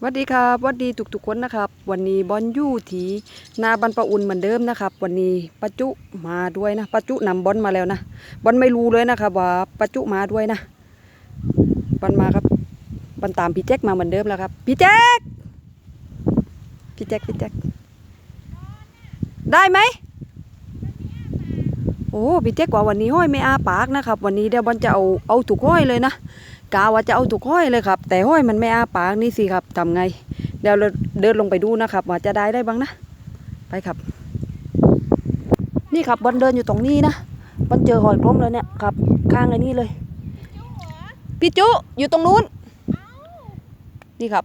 สวัสดีครับสวัสดีทุกๆคนนะครับ วันนี้บอลอยู่ที่นาบันปะอุ่นเหมือนเดิมนะครับ วันนี้ปาจุมาด้วยนะปาจุนำบอลมาแล้วนะบอลไม่รู้เลยนะครับว่าปาจุมาด้วยนะบอลมาครับบอลตามพี่แจ็คมาเหมือนเดิมแล้วครับพี่แจ็คพี่แจ็คพี่แจ็คได้ไหมโอ้พี่แจ็คกว่าวันนี้ห้อยไม่อาปากนะครับ วันนี้เดี๋ยวบอลจะเอาเอาถูกห้อยเลยนะ กาว่าจะเอาถูกห้อยเลยครับ แต่ห้อยมันไม่อาปากนี่สิครับทำไง เดี๋ยวเราเดินลงไปดูนะครับ ว่าจะได้ได้บ้างนะ ไปครับ นี่ครับบอลเดินอยู่ตรงนี้นะบอลเจอหอยกลมแล้วเนี่ยครับ ข้างไอ้นี่เลยพี่จุอยู่ตรงนู้น นี่ครับ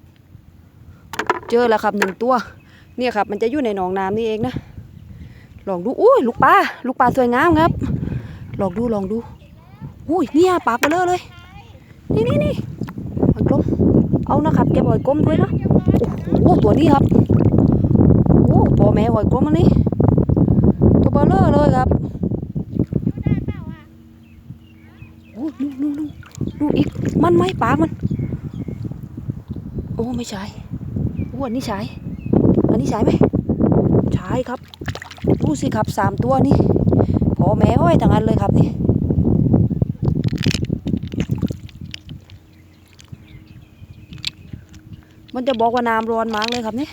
เจอแล้วครับหนึ่งตัว เนี่ยครับ มันจะอยู่ในหนองน้ำนี่เองนะลองดูอุ้ยลูกปลาลูกปลาสวยงามครับ ลองดูลองดูอุ้ยเนี่ยปากเบลอเลย นี่นี่นี่หอยกลมเอานะครับเก็บหอยกลมด้วยนะโอ้โหตัวนี้ครับโอ้พ่อแม่หอยกลมอันนี้ตัวเบลเลอร์เลยครับโอ้นู่นู่นู่นู่อีกมันไหมปากมัน โอ้ไม่ใช่โอ้อันนี้ใช่อันนี้ใช่ไหมใช่ครับดูสิครับสามตัวนี่พ่อแม่ห้อยทั้งนั้นเลยครับนี่ มันจะบอกว่าน้ำร้อนมากเลยครับนี่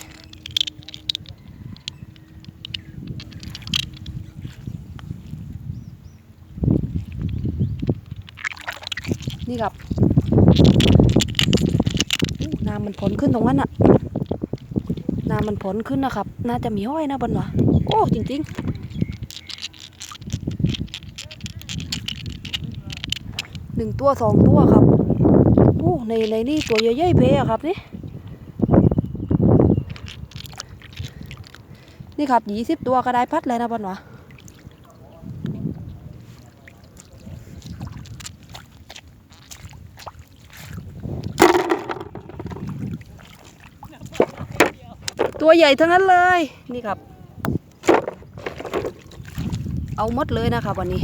นี่ครับน้ำมันผลขึ้นตรงนั้นอะน้ำมันผลขึ้นนะครับ น่าจะมีห้อยนะบนวะโอ้จริง ๆ หนึ่งตัวสองตัวครับโอ้ในในนี่ตัวใหญ่ๆเพอะครับนี่ นี่ครับยี่สิบตัวก็ได้พัดเลยนะบอลวะตัวใหญ่ทั้งนั้นเลย นี่ครับ เอาหมดเลยนะครับวันนี้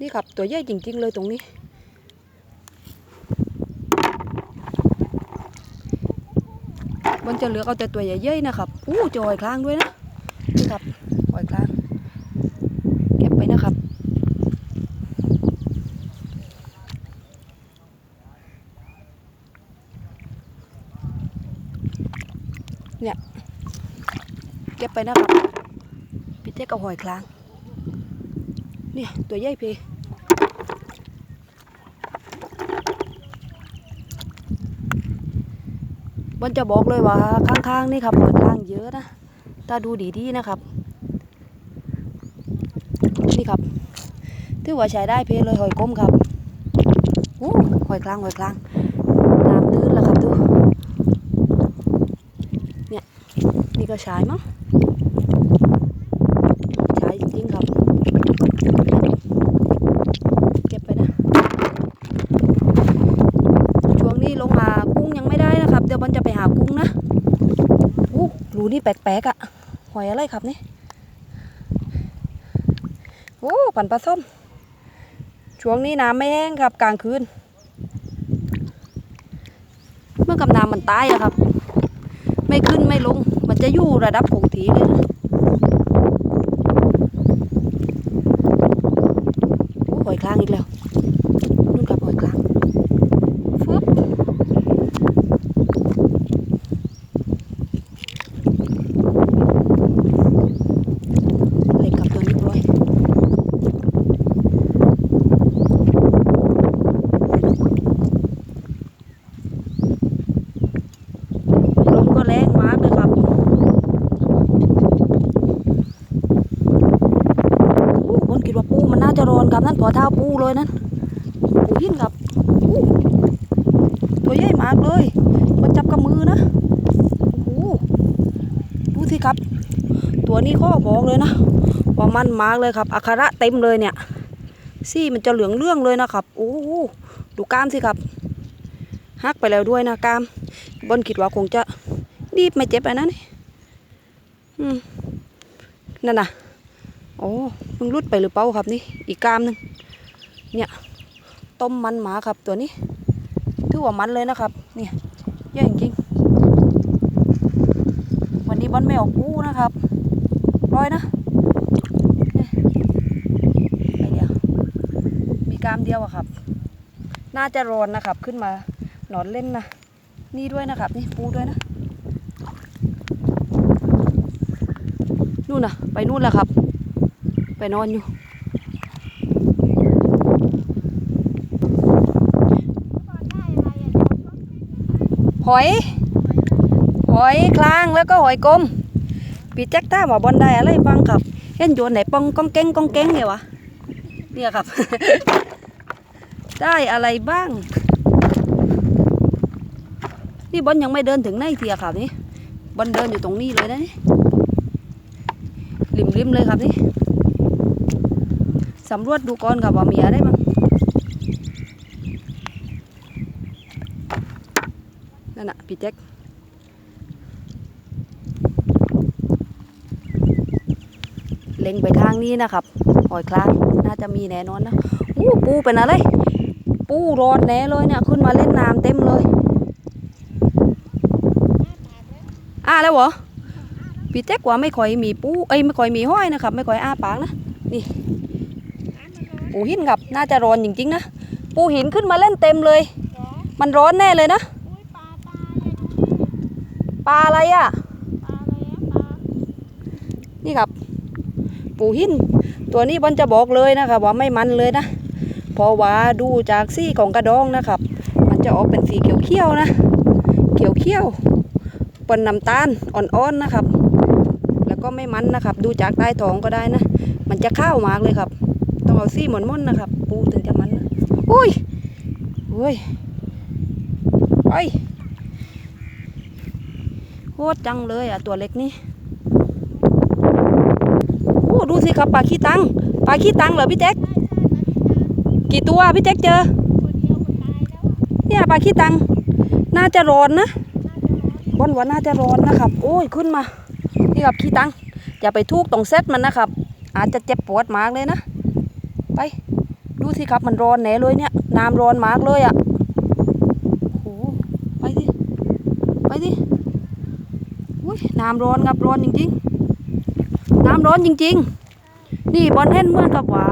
นี่ครับตัวใหญ่จริงๆเลยตรงนี้ มัน จะเหลือกเอาแต่ตัวใหญ่ๆนะครับอู้จอหอยคลางด้วยนะนี่ครับหอยคลางเก็บไปนะครับเนี่ยเก็บไปนะครับพี่เจ๊กับหอยคลางเนี่ยตัวใหญ่เพ มันจะบอกเลยว่าข้างๆนี่ครับหอยคลางเยอะนะถ้าดูดีๆนะครับ นี่ครับถือว่าใช้ได้เพลเลยหอยก้มครับโอ้หอยคลางหอยคลางน้ำตื้นแล้วครับดูเนี่ยนี่ก็ใช้มั้งใช้จริงๆครับ เก็บไปนะ ช่วงนี้ลงหากุ้งยังไม่ได้นะครับ เดี๋ยวมันจะไปหากุ้งนะอู้รูนี่แปลกๆอะ่ะหอยอะไรครับนี่โอ้ปันปลาส้ม ช่วงนี้น้ำไม่แห้งครับกลางคืน เมื่อกับน้ำมันตายอะครับ ไม่ขึ้นไม่ลง มันจะอยู่ระดับคงทีเลยนะโอ้หอยคลางอีกแล้วนู่นครับหอยคลางฟึบ เล็กกับตัวนี้ด้วยลมก็แรงมากเลยครับอู้คนคิดว่าปูมันน่าจะร้อนครับนั่นพอเท้าปูเลยนั่นปูหินครับอู้ตัวใหญ่มากเลย มันจับกับมือนะโอ้โหดูสิครับ ตั วนี้ข้อบอกเลยนะว่ามันมากเลยครับอัคระเต็มเลยเนี่ยซี่มันจะเหลืองเรื่องเลยนะครับโอ้โหดูกล้ามสิครับหักไปแล้วด้วยนะกล้ามบนคิดว่าคงจะดีบไม่เจ็บอะนะนี่นั่นน่ะโอ้มึงรุดไปหรือเปล่าครับนี่อีกกล้ามหนึงเนี่ยต้มมันหมาครับตัวนี้ถือว่ามันเลยนะครับ เนี่ยเยอะจริงๆวันนี้บอลไม่ออกปูนะครับ ร้อยนะนี่ยไปเดียว มีกามเดียวอะครับ น่าจะร้อนนะครับ ขึ้นมาหนอนเล่นนะ นี่ด้วยนะครับ นี่ปูด้วยนะ นู่นนะไปนู่นแล้วครับ ไปนอนอยู่หอย หอยคลางแล้วก็หอยกลม ปีแจ็คต้าหมอบอลได้อะไรบ้างครับ เห็นโยนไหนปองก้องแก้งก้องแก้งเนี่ยวะเนี่ยครับ ได้อะไรบ้าง นี่บอลยังไม่เดินถึงไหนเทียครับนี่บอลเดินอยู่ตรงนี้เลยนะนี่ริมริมๆเลยครับนี่สำรวจดูก่อนครับว่ามีอะไรบ้างนั่นน่ะพี่แจ็ค ล็งไปทางนี้นะครับหอยคลางน่าจะมีแน่นอนนะอู้ปูเป็นอะไร ปูร้อนแน่เลยเนี่ยขึ้นมาเล่นน้ำเต็มเลยอ้าแล้วเหรอพี่แจ๊กว่าไม่ค่อยมีปูเอ้ยไม่ค่อยมีห้อยนะครับ ไม่ค่อยอ้าปากนะนี่ปูหินครับน่าจะร้อนจริงๆนะปูหินขึ้นมาเล่นเต็มเลย มันร้อนแน่เลยนะปลาอะไรอะนี่ครับ ปูหิน ตัวนี้บอลจะบอกเลยนะครับว่าไม่มันเลยนะเพราะว่าดูจากสีของกระดองนะครับ มันจะออกเป็นสีเขียวๆนะ เขียวๆปนน้ำตาลอ่อนๆนะครับ แล้วก็ไม่มันนะครับ ดูจากใต้ท้องก็ได้นะ มันจะข้าวมากเลยครับ ต้องเอาซี่หมอนมนๆนะครับ ปูถึงจะมันนะอุ้ยอุ้ยไปโคตรจังเลยอะตัวเล็กนี่ ดูสิครับปลาขี้ตังปลาขี้ตังเหรอพี่แจ๊คกี่ตัวพี่แจ๊คเจอเนี่ยปลาขี้ตังน่าจะร้อนนะบนว่าน่าจะร้อนนะครับ โอ้ยขึ้นมานี่ครับขี้ตังอย่าไปทุกตรงเซตมันนะครับ อาจจะเจ็บปวดมากเลยนะ ไป ดูสิครับมันร้อนแหน่เลยเนี่ยน้ำร้อนมากเลยอะ่ะโอ้ไปดิไปดิอุ้ยน้ำร้อนครับร้อนจริงๆ น้ำร้อนจริง ๆ นี่บอลเห็นเหมื่อนกับว่า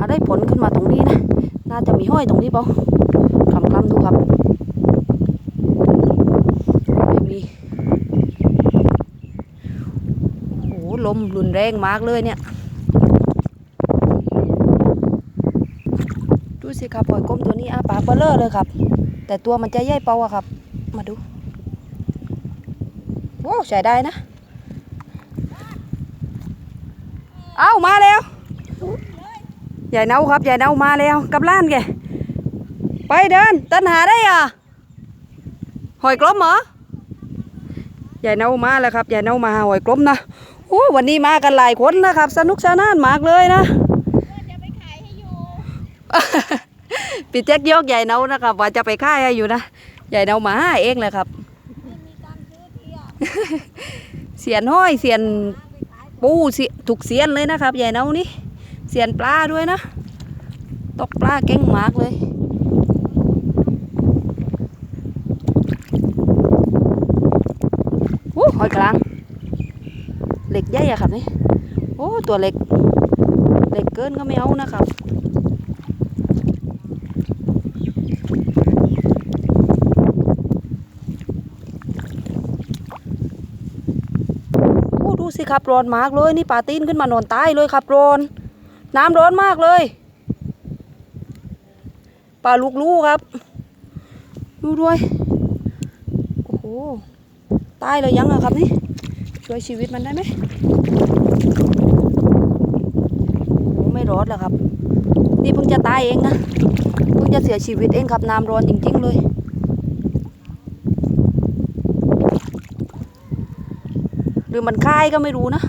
อะไรผลขึ้นมาตรงนี้นะ น่าจะมีห้อยตรงนี้เปล่าคลำคำๆดูครับ ไม่มี โอ้โหลมรุนแรงมากเลยเนี่ย ดูสิครับหอยก้มตัวนี้อาปากเบลเลอร์เลยครับ แต่ตัวมันจะใหญ่เปล่าอะครับ มาดู โอ้ใช้ได้นะ เอามาแล้วใหญ่เนาครับใหญ่เนามาแล้วกับล้านแกไปเดินตันหาได้อะหอยกลมเหรอใหญ่เนามาแล้วครับใหญ่เนามาหาหอยกลมนะโอ้วันนี้มากันหลายคนนะครับ สนุกสนานมากเลยนะพี่แจ็คยกใหญ่เนานะครับว่าจะไปค่ายให้อยู่นะใหญ่เนามาหาเองเลยครับเสียนห้อยเสียน ปูเสียถูกเสียนเลยนะครับใหญ่เน่านี่เสียนปลาด้วยนะ ตกปลาเก่งมากเลยโอ้หอยกลางเหล็กใหญ่อะครับนี่โอ้ตัวเหล็กเหล็กเกินก็ไม่เอานะครับ โอ้ดูสิ ครับร้อนมากเลยนี่ปลาตีนขึ้นมานอนใต้เลยครับร้อน น้ำร้อนมากเลยปลาลูกลูกครับ ดูด้วยโอ้โหตายเลยยังอะครับนี่ช่วยชีวิตมันได้ไหมไม่ร้อดแล้วครับ นี่เพิ่งจะตายเองนะเพิ่งจะเสียชีวิตเองครับน้ำร้อนจริงๆเลย หรือมันคายก็ไม่รู้นะ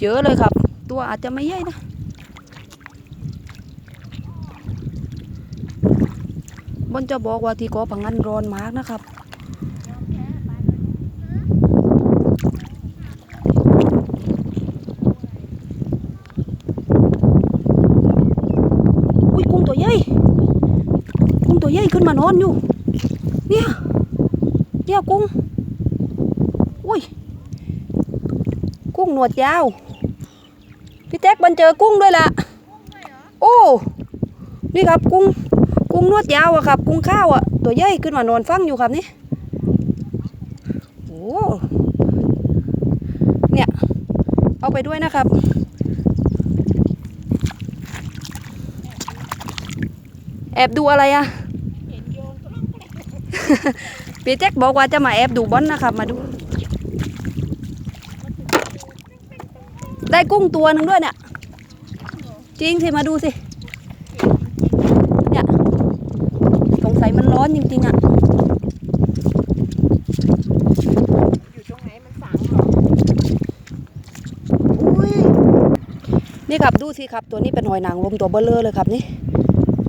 เยอะเลยครับ ตัวอาจจะไม่ใหญ่นะบนจะบอกว่าที่กอผังงันร้อนมากนะครับ ขึ้นมานอนอยู่ เนี่ยเนี่ยกุ้ง อุ้ย กุ้งหนวดยาว พี่แจ็คบันเจอกุ้งด้วยล่ะโอ้ นี่ครับกุ้ง กุ้งนวดยาวอะครับ กุ้งข้าวอะตัวใหญ่ขึ้นมานอนฟังอยู่ครับนี่ โอ้ เนี่ย เอาไปด้วยนะครับแอบดูอะไรอะ พี่แจ็คบอกว่าจะมาแอบดูบอลนะครับมาดู ได้กุ้งตัวหนึ่งด้วยเนี่ยจริงสิมาดูสิเนี่ยสงสัยมันร้อนจริงๆอะอยู่ตรงไหนมันฝังเหรออุ้ยนี่ครับดูสิครับตัวนี้เป็นหอยนางรมตัวเบลเลอร์เลยครับนี่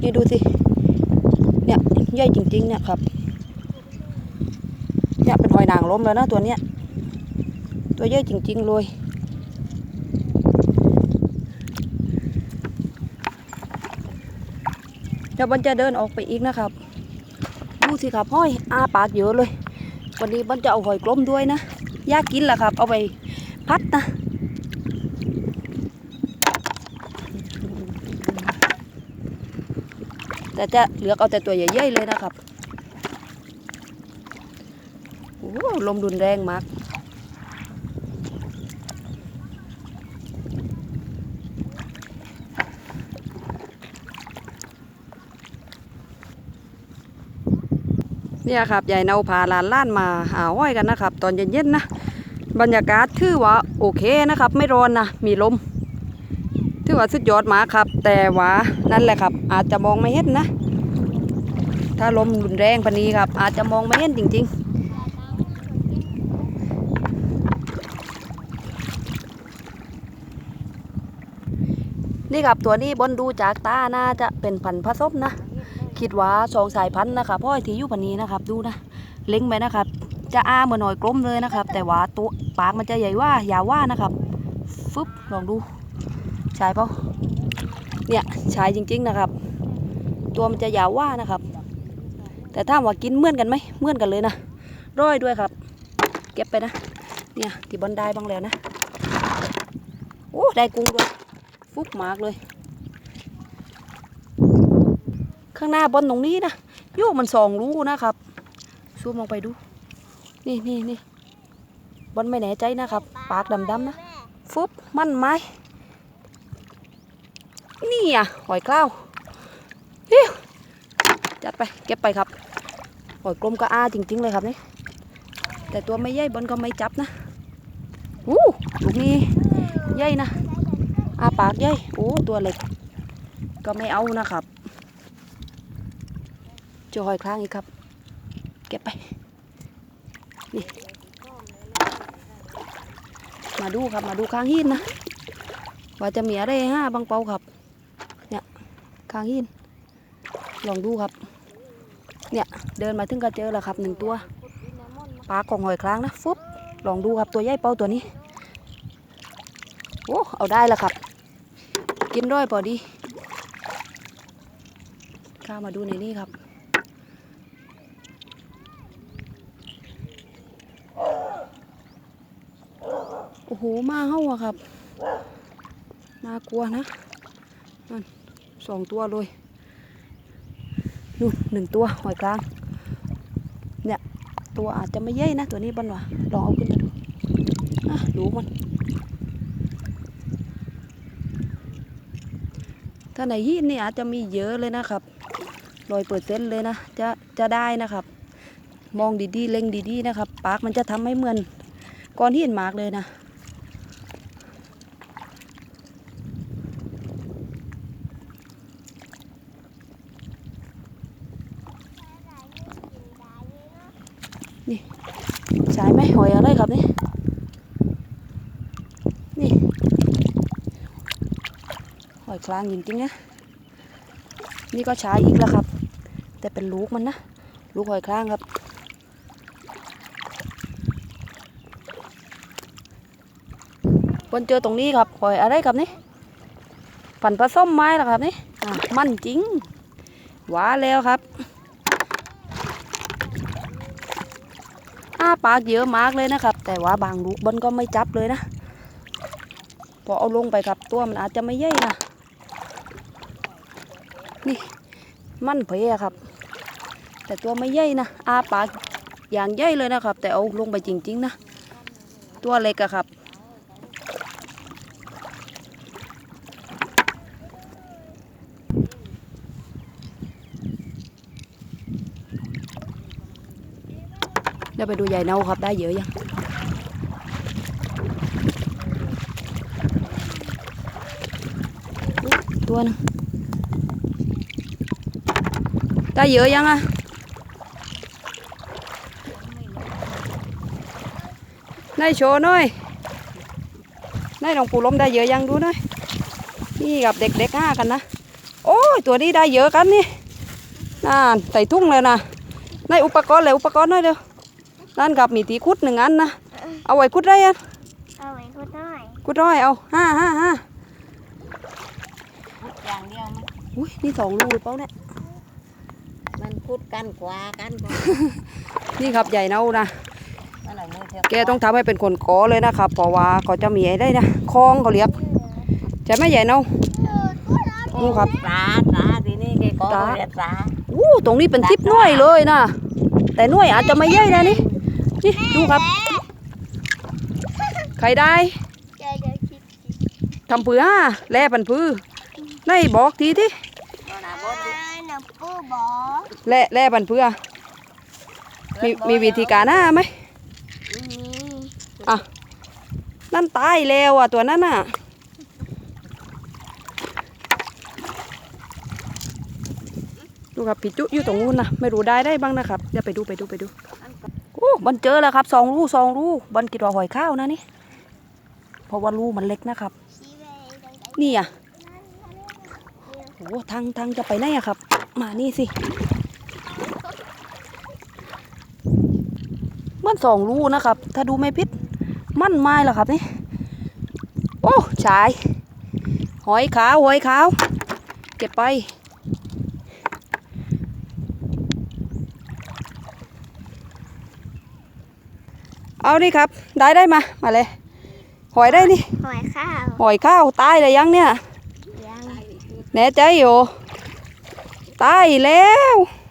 นี่ดูสิเนี่ยใหญ่จริงๆเนี่ยครับเนี่ยเป็นห อยนางรมแล้วนะตัวเนี้ย ตัวใหญ่จริง ๆ เลยเดี๋ยวบอลจะเดินออกไปอีกนะครับดูสิครับห้อยอาปากเยอะเลย วันนี้บอลจะเอาหอยกลมด้วยนะยากกินแหละครับ เอาไปพัดนะแต่จะเหลือกเอาแต่ตัวใหญ่ๆเลยนะครับ โอ้ ลมรุนแรงมากเนี่ยครับยายเนาพาหลานล้านมาหาห้อยกันนะครับ ตอนเย็นๆนะบรรยากาศถือว่าโอเคนะครับ ไม่ร้อนนะมีลมถือว่าสุดยอดมากครับ แต่ว่านั่นแหละครับ อาจจะมองไม่เห็นนะ ถ้าลมรุนแรงปนี้ครับ อาจจะมองไม่เห็นจริง ๆ นี่ครับตัวนี้บนดูจากตาน่าจะเป็นพันธุ์ผสมนะ คิดว่าสองสายพันธุ์นะครับพ่อยที่อยู่พันนี้นะครับ ดูนะเล็งไปนะครับ จะอ้าเหมือนหน่อยกลมเลยนะครับ แต่ว่าตัวปากมันจะใหญ่ว่ายาวว่านะครับฟึบลองดูใช่เปล่าเนี่ยใช่จริง ๆนะครับ ตัวมันจะยาวว่านะครับ แต่ถ้าว่ากินเมื่อนกันไหมเมื่อนกันเลยนะร้อยด้วยครับ เก็บไปนะ เนี่ยที่บอนได้บ้างแล้วนะโอ้ได้กุ้งด้วย ฟุกมากเลย ข้างหน้าบนตรงนี้นะโยกมันสองรูนะครับซูมลงไปดู นี่นี่นี่บนไม่แน่ใจนะครับ ปากดำๆนะ ฟุบมันไหมนี่อะหอยกล้าวฮิวจัดไป เก็บไปครับหอยกลมก็อาจริง ๆ เลยครับนี่แต่ตัวไม่ใหญ่บนก็ไม่จับนะอู้ลูกนี้ใหญ่นะ อาปากใหญ่โอ้ตัวเล็ก ก็ไม่เอานะครับเจอหอยครั้งอีกครับ เก็บไป นี่ มาดูครับมาดูข้างหินนะ ว่าจะมีอะไรห้าบางเปาครับ เนี่ยข้างหิน ลองดูครับ เนี่ยเดินมาถึงก็เจอแล้วครับหนึ่งตัว ปลาของหอยครั้งนะ ฟุบลองดูครับตัวใหญ่เปาตัวนี้ โอ้ เอาได้แล้วครับ กินด้วยพอดีข้ามาดูในนี้ครับ โอ้โห มาเฮ้าอะครับน่ากลัวนะนั่นสองตัวเลยนู่นหนึ่งตัวหอยกลาง เนี่ย ตัวอาจจะไม่ใหญ่นะ ตัวนี้บ้านวะลองเอาขึ้นมาดูอะดูมัน ถ้าในยีนนี่อาจจะมีเยอะเลยนะครับรอยเปิดเซ็นเลยนะ จะจะได้นะครับ มองดีๆ เล็งดีๆนะครับ ปากมันจะทำให้เหมือนก้อนหินมากเลยนะ คลางจริงๆนะนี่ก็ช้าอีกแล้วครับ แต่เป็นลูกมันนะลูกหอยคลางครับคนเจอตรงนี้ครับหอยอะไรครับนี่ปั่นผสมไม้หรอครับนี่มันจริงหวาแล้วครับอ้าปากเยอะมากเลยนะครับ แต่ว่าบางลูกบนก็ไม่จับเลยนะ พอเอาลงไปครับตัวมันอาจจะไม่ใหญ่นะ มันเพอะครับ แต่ตัวไม่ใหญ่นะอาปากอย่างใหญ่เลยนะครับ แต่เอาลงไปจริง ๆ นะ ตัวเล็กอะครับเดี๋ยวไปดูใหญ่เนาครับได้เยอะยังตัวหนึง ได้เยอะยังอะนายโชว์หน่อยนายลองปูล้มได้เยอะยังดูหน่อยนี่กับเด็กๆห้ากันนะ โอ้ยตัวนี้ได้เยอะกันนี่นั่นใส่ทุ่งเลยนะนายอุปกรณ์เลยอุปกรณ์หน่อยเดียวนั่นกับมีตีคุดหนึ่งอันนะ เอาไว้คุดได้ยังเอาไว้ก็ได้คุดร้อยเอาห้าห้าห้าพุดอย่างเดียวมันอุ้ยนี่สองลูกหรือเปล่าเนี่ย มันพุดกันกว่ากันกว่านี่ครับใหญ่เนานะอะไรมือเทียบแกต้องทำให้เป็นคนกอเลยนะครับเพราะว่าเขาจะมีไอ้ได้นะคลองเขาเรียกใช่ไหมใหญ่เนาดูครับปลาปลาทีนี้แกก็ปลาเรียกปลาอู้ตรงนี้เป็นทิพย์น้อยเลยนะแต่น้อยอาจจะไม่ใหญ่นะนี่นี่ดูครับ ใครได้แกจะคิดทำเพื่อแล่ปันพือในบอกทีที่ก็น่าบดดิหนูปูบอก แล่แล่ปันเพื่อ มีมีวิธีการหน้าไหมนี่อะ นั่นตายแล้วอะตัวนั้นน่ะดูครับพี่จุอยู่ตรงนู้นนะไม่รู้ได้ได้บ้างนะครับเดี๋ยวไปดูไปดูไปดูโอ้บันเจอแล้วครับสองรูสองรูบันกิดว่าหอยข้าวนะนี่เพราะว่ารูมันเล็กนะครับชี้ไปตรงไหนนี่อะโอ้ทางทางจะไปไหนอะครับ มานี่สิ มันสองรูนะครับ ถ้าดูไม่พิษมันไม้แล้วครับนี่ โอ้ชาย หอยขาวหอยขาว เก็บไปเอานี่ครับ ได้ได้มา มาเลย หอยได้นี่ หอยข้าว หอยข้าวตายเลยยังเนี่ย ยัง แน่ใจอยู่ตายแล้วเอา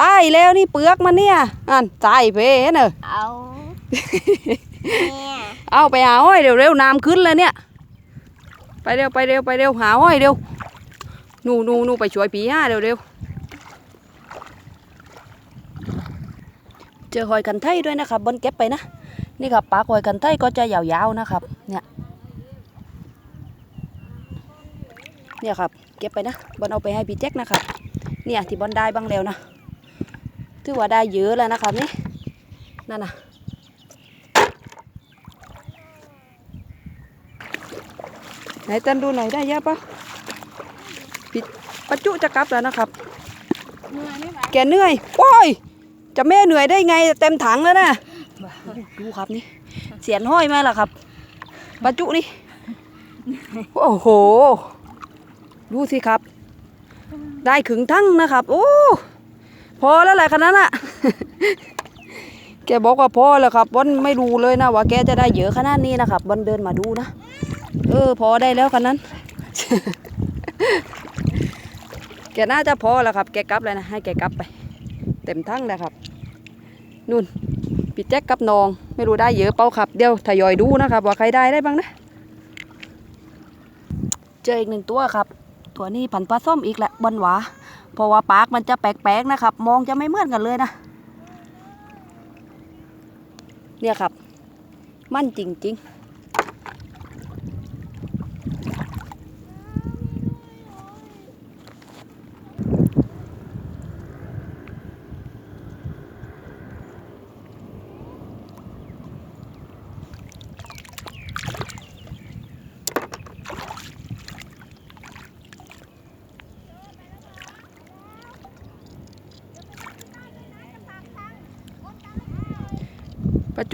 ตายแล้วนี่เปลือกมันเนี่ยอันตายเพเนอะเอาเนี่ยเอาไปหาห้อยเร็วๆน้ำขึ้นเลยเนี่ย ไปเร็วไปเร็วไปเร็วหาห้อยเร็วหนูหนูหนูไปช่วยปีห้าเร็วเร็วเจอหอยกันไทยด้วยนะครับบนเก็บไปนะนี่ครับปากหอยกันไทยก็จะยาวๆนะครับ เนี่ยเนี่ยครับเก็บไปนะบอลเอาไปให้พี่แจ็คนะครับเนี่ยที่บอลได้บ้างแล้วนะ ถือว่าได้เยอะแล้วนะครับนี่นั่นนะไหนจันดูหน่อยได้เยอะปะพี่ปัจจุจะกลับแล้วนะครับเหนื่อยไหมไหมแกเหนื่อยโอ้ยจะแม่เหนื่อยได้ไงเต็มถังแล้วนะดูครับนี่เสียนห้อยไหมล่ะครับบรรจุนี่โอ้โห ดูสิครับ ได้ขึงทั้งนะครับ โอ้ พอแล้วแหละขนาดนั้นอะแกบอกว่าพอแล้วครับบอนไม่รู้เลยนะว่าแกจะได้เยอะขนาดนี้นะครับบอนเดินมาดูนะเออ พอได้แล้วขนาดนั้น แกน่าจะพอแล้วครับ แกกลับเลยนะให้แกกลับไป เต็มทั้งเลยครับนู่นพี่แจ็คกับน้อง ไม่รู้ได้เยอะเปล่าครับเดี๋ยวทยอยดูนะครับ ว่าใครได้ได้บ้างนะ เจออีกหนึ่งตัวครับ ตัวนี้ผันปลาส้มอีกแหละบอลหวา เพราะว่าปากมันจะแปลกๆนะครับ มองจะไม่เหมือนกันเลยนะ เนี่ยครับ มั่นจริงๆ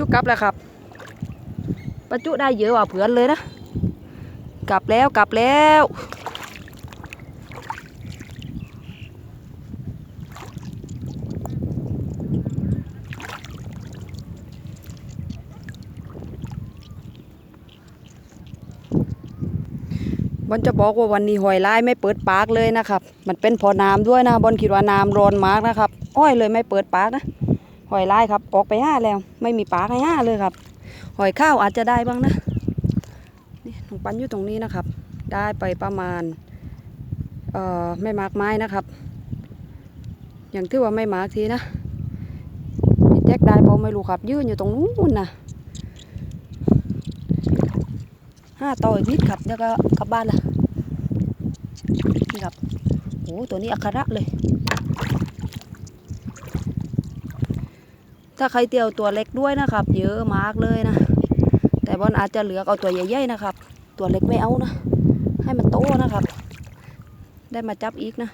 ุกลับแล้วครับปะจุได้เยอะกว่าเผื่อนเลยนะ กลับแล้วกลับแล้วบอนจะบอกว่าวันนี้หอยลายไม่เปิดปากเลยนะครับ มันเป็นพอน้ำด้วยนะบอลคิดว่าน้ำร้อนมากนะครับ อ้อยเลยไม่เปิดปากนะ หอยลายครับ ออกไปห้าแล้ว ไม่มีปาให้ห้าเลยครับ หอยข้าวอาจจะได้บ้างนะนี่หนูปันอยู่ตรงนี้นะครับ ได้ไปประมาณเอ่อไม่มากไม้นะครับ อย่างที่ว่าไม่มากทีนะพี่แจ็คได้เปล่าไม่รู้ครับ ยืนอยู่ตรงนู้นนะห้าต่ออีกนิดครับแล้วก็กลับบ้านละนี่ครับโอ้ตัวนี้อัคระเลย ถ้าใครเตียวตัวเล็กด้วยนะครับ เยอะมากเลยนะ แต่บอลอาจจะเหลือเอาตัวใหญ่ๆนะครับ ตัวเล็กไม่เอานะ ให้มันโตนะครับ ได้มาจับอีกนะ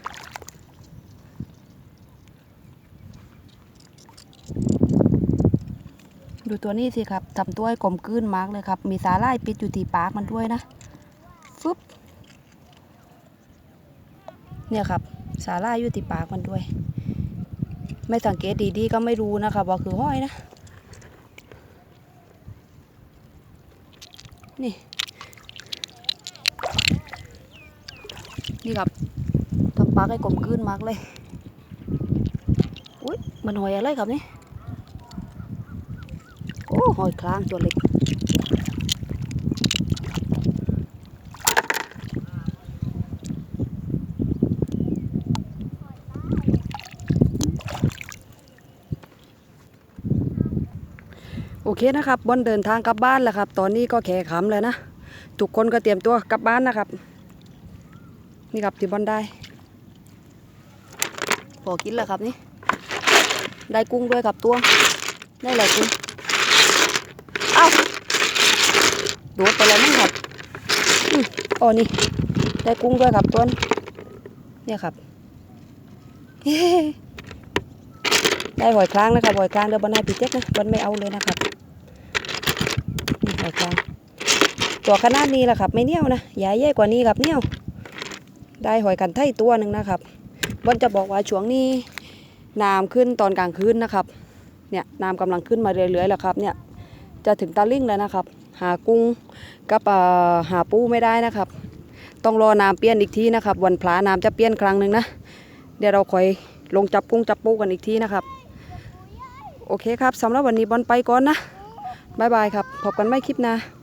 ดูตัวนี้สิครับทำตัวให้กลมกลืนมากเลยครับ มีสาหร่ายปิดอยู่ที่ปากมันด้วยนะฟึบเนี่ยครับ สาหร่ายอยู่ที่ปากมันด้วย ไม่สังเกตดีๆก็ไม่รู้นะครับว่าคือห้อยนะ นี่ นี่ครับทำปลากให้กลมกลืนมากเลย อุ้ยมันหอยอะไรครับนี่ โอ้หอยคลางตัวเล็ก อเคนะครับบนเดินทางกลับบ้านแล้วครับ ตอนนี้ก็แขขำแล้วนะ ทุกคนก็เตรียมตัวกลับบ้านนะครับ นี่ครับที่บอลได้พอกินแล้วครับนี่ ได้กุ้งด้วยครับตัว ได้หลายกุ้งเอ้าโดดไปแล้วมั้งครับอือ๋อนี่ ได้กุ้งด้วยครับต้นเนี่ยครับได้หอยคลางนะครับหอยคลางเดี๋ยวบอลให้พี่เจ๊กนะบอลไม่เอาเลยนะครับ คลางตัวขนาดนี้แหละครับ ไม่เนียวนะใหญ่ใหญ่กว่านี้ครับเนียวได้หอยกันไทยตัวหนึ่งนะครับบอลจะบอกว่าช่วงนี้น้ำขึ้นตอนกลางคืนนะครับ เนี่ยน้ำกำลังขึ้นมาเรื่อยๆแล้วครับ เนี่ยจะถึงตาลิ่งแล้วนะครับ หากุ้งกับหาปูไม่ได้นะครับ ต้องรอน้ำเปลี่ยนอีกทีนะครับ วันพระน้ำจะเปลี่ยนครั้งหนึ่งนะ เดี๋ยวเราคอยลงจับกุ้งจับปูกันอีกทีนะครับ โอเคครับสำหรับวันนี้บอลไปก่อนนะ บายบายครับพบกันไม่คลิปหนะกระปุก